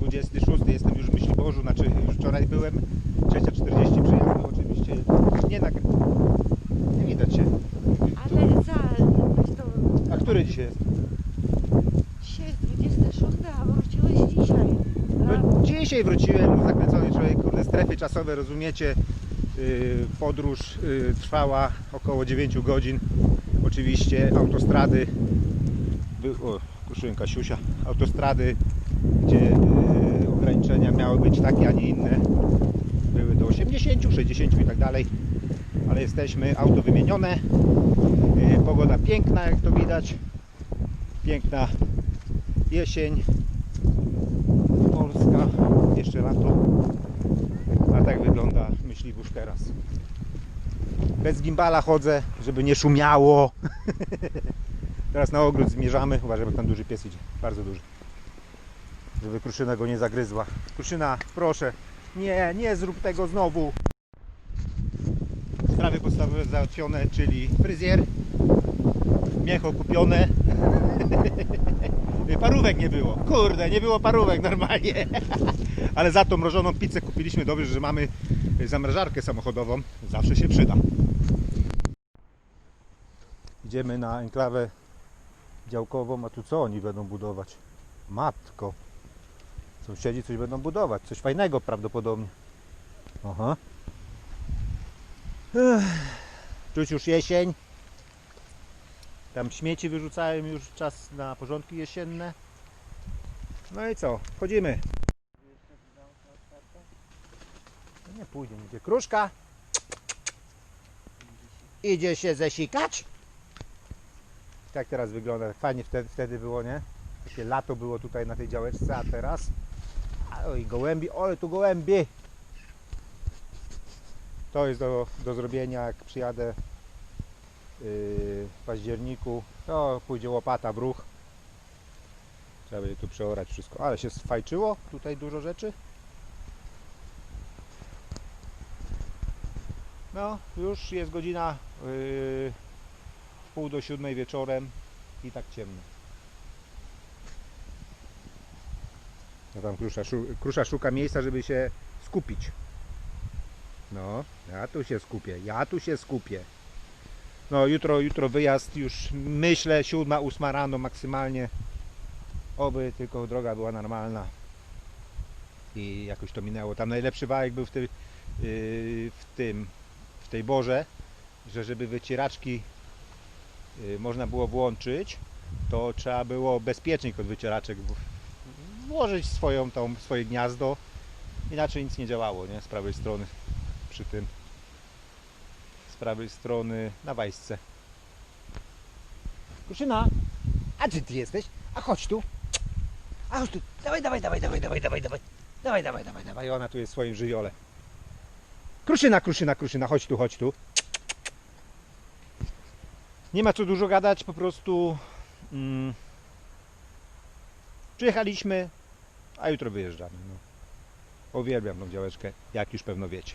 26, jestem już w Myśliborzu, znaczy już wczoraj byłem. 6.40 przyjazdu oczywiście. Nie nagry... Nie widać się. Ale za, to, A który dzisiaj jest? dzisiaj jest 26, a wróciłeś dzisiaj. No, dzisiaj wróciłem, zakręcony człowiek, kurde, strefy czasowe, rozumiecie? Yy, podróż yy, trwała około 9 godzin. Oczywiście autostrady, by, o, kruszyłem Kasiusia, autostrady, gdzie yy, ograniczenia miały być takie, a nie inne, były do 80, 60 i tak dalej, ale jesteśmy, auto wymienione, yy, pogoda piękna, jak to widać, piękna jesień, Polska, jeszcze lato. A tak wygląda myśliwóz teraz. Bez gimbala chodzę, żeby nie szumiało. teraz na ogród zmierzamy. Uważaj, bo tam duży pies idzie. Bardzo duży. Żeby kruszyna go nie zagryzła. Kruszyna, proszę. Nie, nie zrób tego znowu. Sprawy podstawowe załatwione, czyli fryzjer. Miecho kupione. Parówek nie było. Kurde, nie było parówek normalnie. Ale za to mrożoną pizzę kupiliśmy. Dobrze, że mamy zamrażarkę samochodową. Zawsze się przyda. Idziemy na enklawę działkową, a tu co oni będą budować? Matko. Sąsiedzi coś będą budować. Coś fajnego prawdopodobnie. Aha. Czuć już jesień. Tam śmieci wyrzucają już czas na porządki jesienne. No i co? Wchodzimy. No nie pójdzie nigdzie. Kruszka! Idzie się zesikać? Tak teraz wygląda. Fajnie wtedy, wtedy było, nie? Takie lato było tutaj na tej działeczce, a teraz... Oj, gołębi, oj, tu gołębi! To jest do, do zrobienia, jak przyjadę yy, w październiku. To pójdzie łopata w ruch. Trzeba będzie tu przeorać wszystko. Ale się sfajczyło. Tutaj dużo rzeczy. No, już jest godzina yy, w pół do siódmej wieczorem i tak ciemno. No tam krusza, krusza szuka miejsca, żeby się skupić. No, ja tu się skupię, ja tu się skupię. No jutro, jutro wyjazd już myślę, siódma, ósma rano maksymalnie. Oby tylko droga była normalna. I jakoś to minęło. Tam najlepszy wałek był w, tej, yy, w tym, w tej borze, że żeby wycieraczki yy, można było włączyć, to trzeba było bezpiecznik od wycieraczek włożyć swoją, tą, swoje gniazdo. Inaczej nic nie działało, nie? Z prawej strony przy tym z prawej strony na wajsce. Kuszyna, a gdzie ty jesteś? A chodź tu. A chodź tu. Dawaj, dawaj, dawaj, dawaj, dawaj, dawaj, dawaj. Dawaj, dawaj, dawaj, dawaj. Ona tu jest w swoim żywiole. Kruszyna, kruszyna, kruszyna, chodź tu, chodź tu. Nie ma co dużo gadać, po prostu mm, przyjechaliśmy, a jutro wyjeżdżamy. No. Uwielbiam tą działeczkę, jak już pewno wiecie.